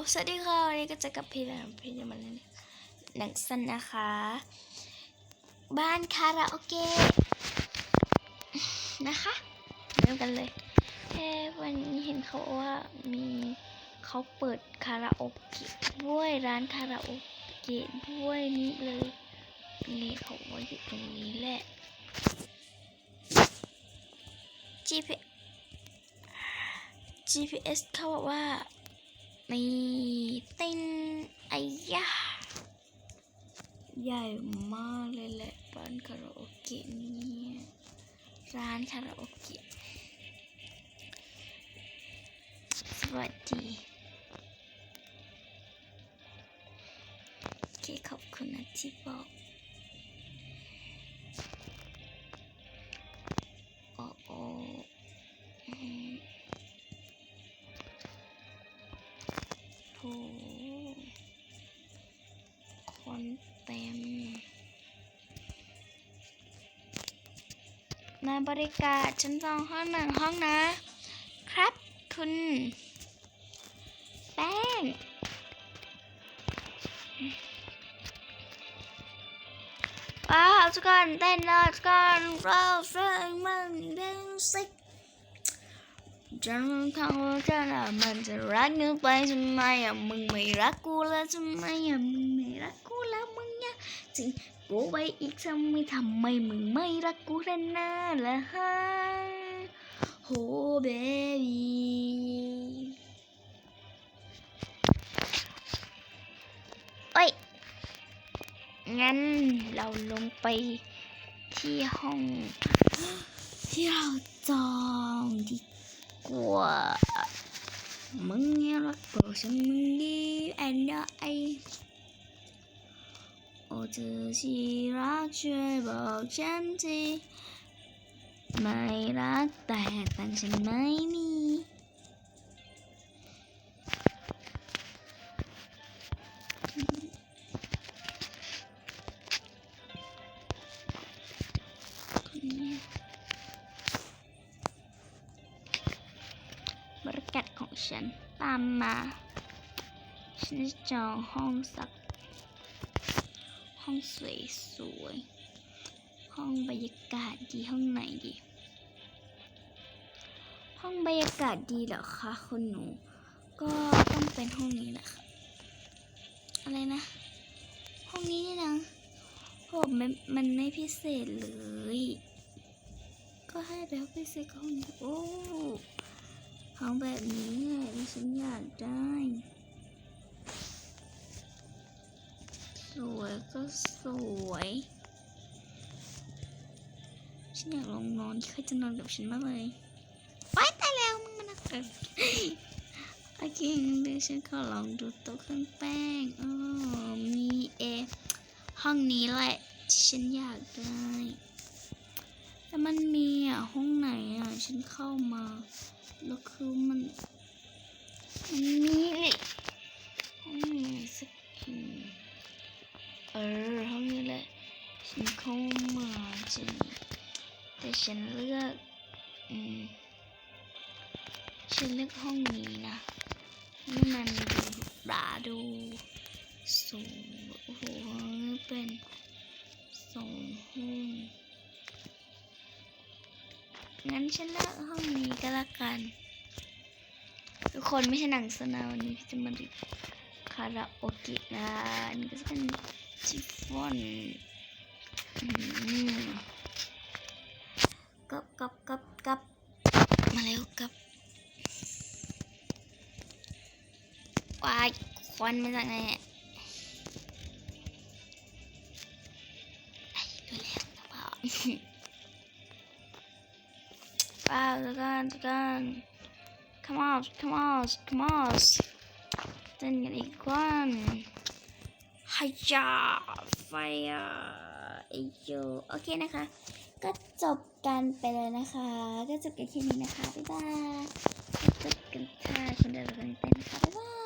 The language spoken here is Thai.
สวัสดีค่ะ วันนี้ก็จะกับพี่แล้วพี่จะมาเล่นหนังสั้นนะคะ บ้านคาราโอเกะนะคะเริ่มกันเลยแค่วันนี้เห็นเขาว่ามีเขาเปิดคาราโอเกะด้วยร้านคาราโอเกะด้วยนี่เลยนี่เขาว่าอยู่ตรงนี้แหละ GPS GPS เขาบอกว่า นี่เต้นไอ้ยะใหญ่มากเลยแหละร้านคาราโอเกะนี่ร้านคาราโอเกะสวัสดีโอเคขอบคุณนะที่บอก มาบริการชั้นสองห้องหนึ่งห้องนะ ครับคุณแป้งว้าวทุกคนเต้นเลยทุกคนเราเฟิงมันเบลสิกฉันทำว่าฉันอะมันจะรักนึกไปทำไมอะมึงไม่รักกูแล้วทำไมอะมึงไม่รักกูแล้วมึงเนี่ยจริง กูไปอีกทำไมทำไมมึงไม่รักกูแล้วนะล่ะฮะโหเบบี้เอ้ย งั้นเราลงไปที่ห้อง ที่เราจองดีกว่ามึงเนี่ยรักกูฉันมึงดีแอนด์ไอ โอ้เธอที่รักช่วยบอกฉันทีไม่รักแต่ตังค์ฉันไม่มีคนเนี้ยบริการของฉันตามมา ฉันจะจองห้องสัก ห้องสวยสวย ห้องบรรยากาศดีห้องไหนดี ห้องบรรยากาศดีเหรอคะคุณหนู ก็ต้องเป็นห้องนี้แหละค่ะ อะไรนะ ห้องนี้นี่นะโหมันมันไม่พิเศษเลย ก็ให้แล้วพิเศษกับห้องนี้โอ้ห้องแบบนี้ฉันอยากได้ วยก็สวย ฉันอยากลองนอนใครจะนอนกับฉันมาเลยไปตายแล้วมึงมันนักเกินโอเคเดี๋ยวฉันขอลองดูโต๊ะเครื่องแป้งอ๋อมีเอ ห้องนี้แหละที่ฉันอยากได้แต่มันมีอะห้องไหนอะ ฉันเข้ามา แล้วคือ เออห้องนี้แหละฉันเข้ามาจริงแต่ฉันเลือกอืมฉันเลือกห้องนี้นะนี่มันดูหราดูสูงโอ้โหเป็นสองห้องงั้นฉันเลือกห้องนี้ก็แล้วกัน ทุกคนไม่ใช่หนังสนาวันนี้จะมาดูคาราโอเกะนะนนี้ก็จะเป็น ชิฟฟอนกับกับกับกับมาเร็วกับวายควันมาจากไหนเนี่ยดูแล้วนะพ่อว้าวทุกคนทุกคน come on come on come on เต้นกันอีกคนฮั ยยาไฟอะไอโยโอเคนะคะ ก็จบกันไปเลยนะคะ ก็จบกันที่นี้นะคะ บ๊ายบายจบกันค่ะคุณเดินคนเต้นนะคะ บ๊ายบาย